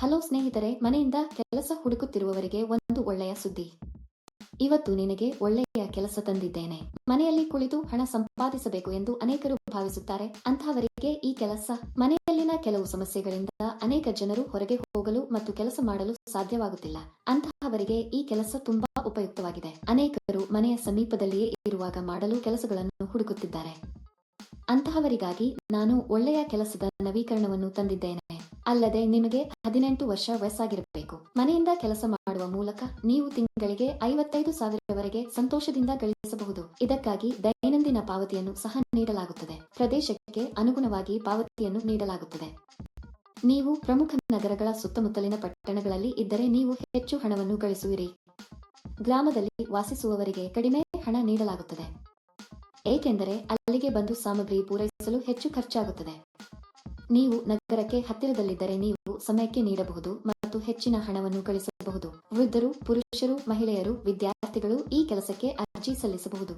Hello ಸ್ನೇಹಿತರೆ, ಮನೆಯಿಂದ ಕೆಲಸ ಹುಡುಕುತ್ತಿರುವವರಿಗೆ ಒಂದು ಒಳ್ಳೆಯ ಸುದ್ದಿ. ಇವತ್ತು ನಿನಗೆ ಒಳ್ಳೆಯ ಕೆಲಸ ತಂದಿದ್ದೇನೆ. ಮನೆಯಲ್ಲಿ ಕುಳಿತು ಹಣ ಸಂಪಾದಿಸಬೇಕು ಎಂದು ಅನೇಕರು ಭಾವಿಸುತ್ತಾರೆ. ಅಂತಹವರಿಗೆ ಈ ಕೆಲಸ ಮನೆಯಲ್ಲಿನ ಕೆಲವು ಸಮಸ್ಯೆಗಳಿಂದ ಅನೇಕ ಜನರು ಹೊರಗೆ ಹೋಗಲು ಮತ್ತು ಕೆಲಸ ಮಾಡಲು ಸಾಧ್ಯವಾಗುತ್ತಿಲ್ಲ. ಅಂತಹವರಿಗೆ ಈ ಕೆಲಸ ತುಂಬಾ ಉಪಯುಕ್ತವಾಗಿದೆ. ಅನೇಕರು ಮನೆಯ ಸಮೀಪದಲ್ಲಿಯೇ ಇರುವಾಗ ಮಾಡಲು ಕೆಲಸಗಳನ್ನು ಹುಡುಕುತ್ತಿದ್ದಾರೆ. ಅಂತಹವರಿಗಾಗಿ ನಾನು ಒಳ್ಳೆಯ ಕೆಲಸದ ನವೀಕರಣವನ್ನು ತಂದಿದ್ದೇನೆ. ಅಲ್ಲದೆ ನಿಮಗೆ ಹದಿನೆಂಟು ವರ್ಷ ವಯಸ್ಸಾಗಿರಬೇಕು. ಮನೆಯಿಂದ ಕೆಲಸ ಮಾಡುವ ಮೂಲಕ ನೀವು ತಿಂಗಳಿಗೆ ಐವತ್ತೈದು ಸಾವಿರವರೆಗೆ ಸಂತೋಷದಿಂದ ಗಳಿಸಬಹುದು. ಇದಕ್ಕಾಗಿ ದೈನಂದಿನ ಪಾವತಿಯನ್ನು ಸಹ ನೀಡಲಾಗುತ್ತದೆ. ಪ್ರದೇಶಕ್ಕೆ ಅನುಗುಣವಾಗಿ ಪಾವತಿಯನ್ನು ನೀಡಲಾಗುತ್ತದೆ. ನೀವು ಪ್ರಮುಖ ನಗರಗಳ ಸುತ್ತಮುತ್ತಲಿನ ಪಟ್ಟಣಗಳಲ್ಲಿ ಇದ್ದರೆ ನೀವು ಹೆಚ್ಚು ಹಣವನ್ನು ಗಳಿಸುವಿರಿ. ಗ್ರಾಮದಲ್ಲಿ ವಾಸಿಸುವವರಿಗೆ ಕಡಿಮೆ ಹಣ ನೀಡಲಾಗುತ್ತದೆ. ಏಕೆಂದರೆ ಅಲ್ಲಿಗೆ ಬಂದು ಸಾಮಗ್ರಿ ಪೂರೈಸಲು ಹೆಚ್ಚು ಖರ್ಚಾಗುತ್ತದೆ. ನೀವು ನಗರಕ್ಕೆ ಹತ್ತಿರದಲ್ಲಿದ್ದರೆ ನೀವು ಸಮಯಕ್ಕೆ ನೀಡಬಹುದು ಮತ್ತು ಹೆಚ್ಚಿನ ಹಣವನ್ನು ಗಳಿಸಬಹುದು ವೃದ್ಧರು, ಪುರುಷರು, ಮಹಿಳೆಯರು, ವಿದ್ಯಾರ್ಥಿಗಳು ಈ ಕೆಲಸಕ್ಕೆ ಅರ್ಜಿ ಸಲ್ಲಿಸಬಹುದು.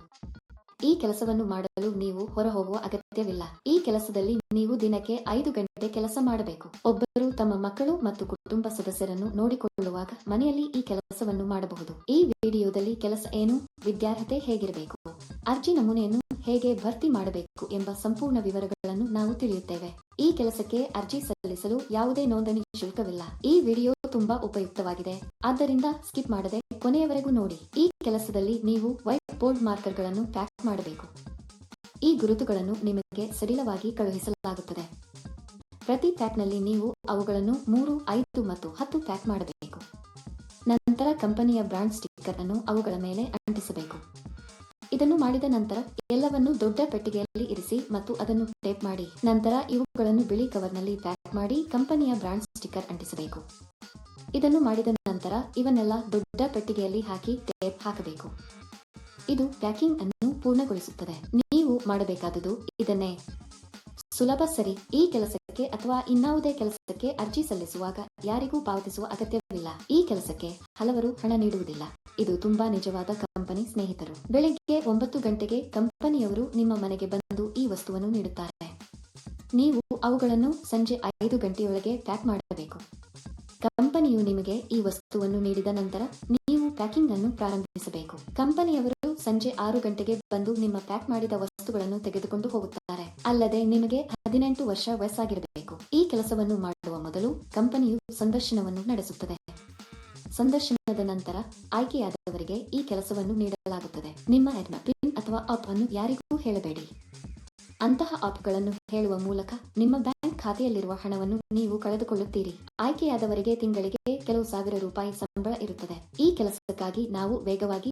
ಈ ಕೆಲಸವನ್ನು ಮಾಡಲು ನೀವು ಹೊರಹೋಗುವ ಅಗತ್ಯವಿಲ್ಲ. ಈ ಕೆಲಸದಲ್ಲಿ ನೀವು ದಿನಕ್ಕೆ ಐದು ಗಂಟೆ ಕೆಲಸ ಮಾಡಬೇಕು. ಒಬ್ಬರು ತಮ್ಮ ಮಕ್ಕಳು ಮತ್ತು ಕುಟುಂಬ ಸದಸ್ಯರನ್ನು ನೋಡಿಕೊಳ್ಳುವಾಗ ಮನೆಯಲ್ಲಿ ಈ ಕೆಲಸವನ್ನು ಮಾಡಬಹುದು. ಈ ವಿಡಿಯೋದಲ್ಲಿ ಕೆಲಸ ಏನು, ವಿದ್ಯಾರ್ಹತೆ ಹೇಗಿರಬೇಕು, ಅರ್ಜಿ ನಮೂನೆಯನ್ನು ಹೇಗೆ ಭರ್ತಿ ಮಾಡಬೇಕು ಎಂಬ ಸಂಪೂರ್ಣ ವಿವರಗಳನ್ನು ನಾವು ತಿಳಿಯುತ್ತೇವೆ. ಈ ಕೆಲಸಕ್ಕೆ ಅರ್ಜಿ ಸಲ್ಲಿಸಲು ಯಾವುದೇ ನೋಂದಣಿ ಶುಲ್ಕವಿಲ್ಲ. ಈ ವಿಡಿಯೋ ತುಂಬಾ ಉಪಯುಕ್ತವಾಗಿದೆ. ಆದ್ದರಿಂದ ಸ್ಕಿಪ್ ಮಾಡದೆ ಕೊನೆಯವರೆಗೂ ನೋಡಿ. ಈ ಕೆಲಸದಲ್ಲಿ ನೀವು ವೈಟ್ ಬೋರ್ಡ್ ಮಾರ್ಕರ್ಗಳನ್ನು ಪ್ಯಾಕ್ ಮಾಡಬೇಕು. ಈ ಗುರುತುಗಳನ್ನು ನಿಮಗೆ ಸಡಿಲವಾಗಿ ಕಳುಹಿಸಲಾಗುತ್ತದೆ. ಪ್ರತಿ ಪ್ಯಾಕ್ನಲ್ಲಿ ನೀವು ಅವುಗಳನ್ನು ಮೂರು, ಐದು ಮತ್ತು ಹತ್ತು ಪ್ಯಾಕ್ ಮಾಡಬೇಕು. ನಂತರ ಕಂಪನಿಯ ಬ್ರಾಂಡ್ ಸ್ಟಿಕ್ಕರ್ ಅನ್ನು ಅವುಗಳ ಮೇಲೆ ಅಂಟಿಸಬೇಕು. ಇದನ್ನು ಮಾಡಿದ ನಂತರ ಎಲ್ಲವನ್ನು ದೊಡ್ಡ ಪೆಟ್ಟಿಗೆಯಲ್ಲಿ ಇರಿಸಿ ಮತ್ತು ಅದನ್ನು ಟೇಪ್ ಮಾಡಿ. ನಂತರ ಇವುಗಳನ್ನು ಬಿಳಿ ಕವರ್ನಲ್ಲಿ ಪ್ಯಾಕ್ ಮಾಡಿ ಕಂಪನಿಯ ಬ್ರಾಂಡ್ ಸ್ಟಿಕ್ಕರ್ ಅಂಟಿಸಬೇಕು. ಇದನ್ನು ಮಾಡಿದ ನಂತರ ಇವನ್ನೆಲ್ಲ ದೊಡ್ಡ ಪೆಟ್ಟಿಗೆಯಲ್ಲಿ ಹಾಕಿ ಟೇಪ್ ಹಾಕಬೇಕು. ಇದು ಪ್ಯಾಕಿಂಗ್ ಅನ್ನು ಪೂರ್ಣಗೊಳಿಸುತ್ತದೆ. ನೀವು ಮಾಡಬೇಕಾದುದು ಇದನ್ನೇ. ಸುಲಭ ಸರಿ. ಈ ಕೆಲಸಕ್ಕೆ ಅಥವಾ ಇನ್ನಾವುದೇ ಕೆಲಸಕ್ಕೆ ಅರ್ಜಿ ಸಲ್ಲಿಸುವಾಗ ಯಾರಿಗೂ ಪಾವತಿಸುವ ಅಗತ್ಯವಿಲ್ಲ. ಈ ಕೆಲಸಕ್ಕೆ ಹಲವರು ಹಣ ನೀಡುವುದಿಲ್ಲ. ಇದು ತುಂಬಾ ನಿಜವಾದ ಕಂಪನಿ ಸ್ನೇಹಿತರು. ಬೆಳಿಗ್ಗೆ ಒಂಬತ್ತು ಗಂಟೆಗೆ ಕಂಪನಿಯವರು ನಿಮ್ಮ ಮನೆಗೆ ಬಂದು ಈ ವಸ್ತುವನ್ನು ನೀಡುತ್ತಾರೆ. ನೀವು ಅವುಗಳನ್ನು ಸಂಜೆ ಐದು ಗಂಟೆಯೊಳಗೆ ಪ್ಯಾಕ್ ಮಾಡಬೇಕು. ಕಂಪನಿಯು ನಿಮಗೆ ಈ ವಸ್ತುವನ್ನು ನೀಡಿದ ನಂತರ ನೀವು ಪ್ಯಾಕಿಂಗ್ ಅನ್ನು ಪ್ರಾರಂಭಿಸಬೇಕು. ಕಂಪನಿಯವರು ಸಂಜೆ ಆರು ಗಂಟೆಗೆ ಬಂದು ನಿಮ್ಮ ಪ್ಯಾಕ್ ಮಾಡಿದ ವಸ್ತುಗಳನ್ನು ತೆಗೆದುಕೊಂಡು ಹೋಗುತ್ತಾರೆ. ಅಲ್ಲದೆ ನಿಮಗೆ ಹದಿನೆಂಟು ವರ್ಷ ವಯಸ್ಸಾಗಿರಬೇಕು. ಈ ಕೆಲಸವನ್ನು ಮಾಡುವ ಮೊದಲು ಕಂಪನಿಯು ಸಂದರ್ಶನವನ್ನು ನಡೆಸುತ್ತದೆ. ಸಂದರ್ಶನದ ನಂತರ ಆಯ್ಕೆಯಾದವರಿಗೆ ಈ ಕೆಲಸವನ್ನು ನೀಡಲಾಗುತ್ತದೆ. ನಿಮ್ಮ ಪಿನ್ ಅಥವಾ ಆಪ್ ಅನ್ನು ಯಾರಿಗೂ ಹೇಳಬೇಡಿ. ಅಂತಹ ಆಪ್ಗಳನ್ನು ಹೇಳುವ ಮೂಲಕ ನಿಮ್ಮ ಬ್ಯಾಂಕ್ ಖಾತೆಯಲ್ಲಿರುವ ಹಣವನ್ನು ನೀವು ಕಳೆದುಕೊಳ್ಳುತ್ತೀರಿ. ಆಯ್ಕೆಯಾದವರಿಗೆ ತಿಂಗಳಿಗೆ ಕೆಲವು ಸಾವಿರ ರೂಪಾಯಿ ಸಂಬಳ ಇರುತ್ತದೆ. ಈ ಕೆಲಸಕ್ಕಾಗಿ ನಾವು ವೇಗವಾಗಿ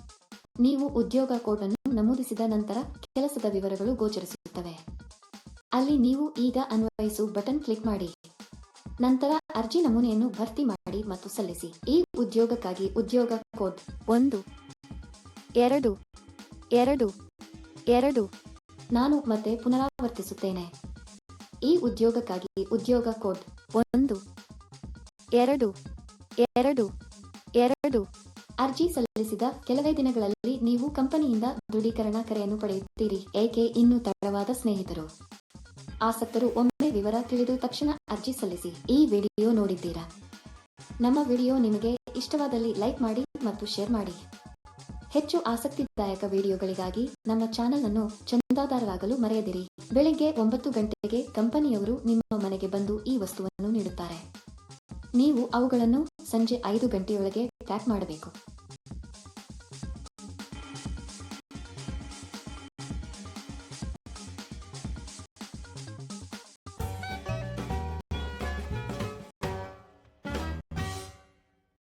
ನೀವು ಉದ್ಯೋಗ ಕೋಡ್ ಅನ್ನು ನಮೂದಿಸಿದ ನಂತರ ಕೆಲಸದ ವಿವರಗಳು ಗೋಚರಿಸುತ್ತವೆ. ಅಲ್ಲಿ ನೀವು ಈಗ ಅನ್ವಯಿಸು ಬಟನ್ ಕ್ಲಿಕ್ ಮಾಡಿ. ನಂತರ ಅರ್ಜಿ ನಮೂನೆಯನ್ನು ಭರ್ತಿ ಮಾಡಿ ಮತ್ತು ಸಲ್ಲಿಸಿ. ಈ ಉದ್ಯೋಗಕ್ಕಾಗಿ ಉದ್ಯೋಗ ಕೋಡ್ ಒಂದು, ಎರಡು ಎರಡು ಎರಡು ನಾನು ಮತ್ತೆ ಪುನರಾವರ್ತಿಸುತ್ತೇನೆ. ಈ ಉದ್ಯೋಗಕ್ಕಾಗಿ ಉದ್ಯೋಗ ಕೋಡ್ ಒಂದು, ಎರಡು ಎರಡು ಎರಡು ಅರ್ಜಿ ಸಲ್ಲಿಸಿದ ಕೆಲವೇ ದಿನಗಳಲ್ಲಿ ನೀವು ಕಂಪನಿಯಿಂದ ದೃಢೀಕರಣ ಕರೆಯನ್ನು ಪಡೆಯುತ್ತೀರಿ, ಏಕೆ ಇನ್ನೂ ತಡವಾದ ಸ್ನೇಹಿತರು? ಆಸಕ್ತರು ಒಮ್ಮೆ ವಿವರ ತಿಳಿದು ತಕ್ಷಣ ಅರ್ಜಿ ಸಲ್ಲಿಸಿ, ಈ ವಿಡಿಯೋ ನೋಡಿದ್ದೀರಾ? ನಮ್ಮ ವಿಡಿಯೋ ನಿಮಗೆ ಇಷ್ಟವಾದಲ್ಲಿ ಲೈಕ್ ಮಾಡಿ ಮತ್ತು ಶೇರ್ ಮಾಡಿ. ಹೆಚ್ಚು ಆಸಕ್ತಿದಾಯಕ ವಿಡಿಯೋಗಳಿಗಾಗಿ ನಮ್ಮ ಚಾನೆಲ್ ಅನ್ನು ಚಂದಾದಾರರಾಗಲು ಮರೆಯದಿರಿ. ಬೆಳಿಗ್ಗೆ ಒಂಬತ್ತು ಗಂಟೆಗೆ ಕಂಪನಿಯವರು ನಿಮ್ಮ ಮನೆಗೆ ಬಂದು ಈ ವಸ್ತುವನ್ನು ನೀಡುತ್ತಾರೆ. ನೀವು ಅವುಗಳನ್ನು ಸಂಜೆ ಐದು ಗಂಟೆಯೊಳಗೆ ಪ್ಯಾಕ್ ಮಾಡಬೇಕು.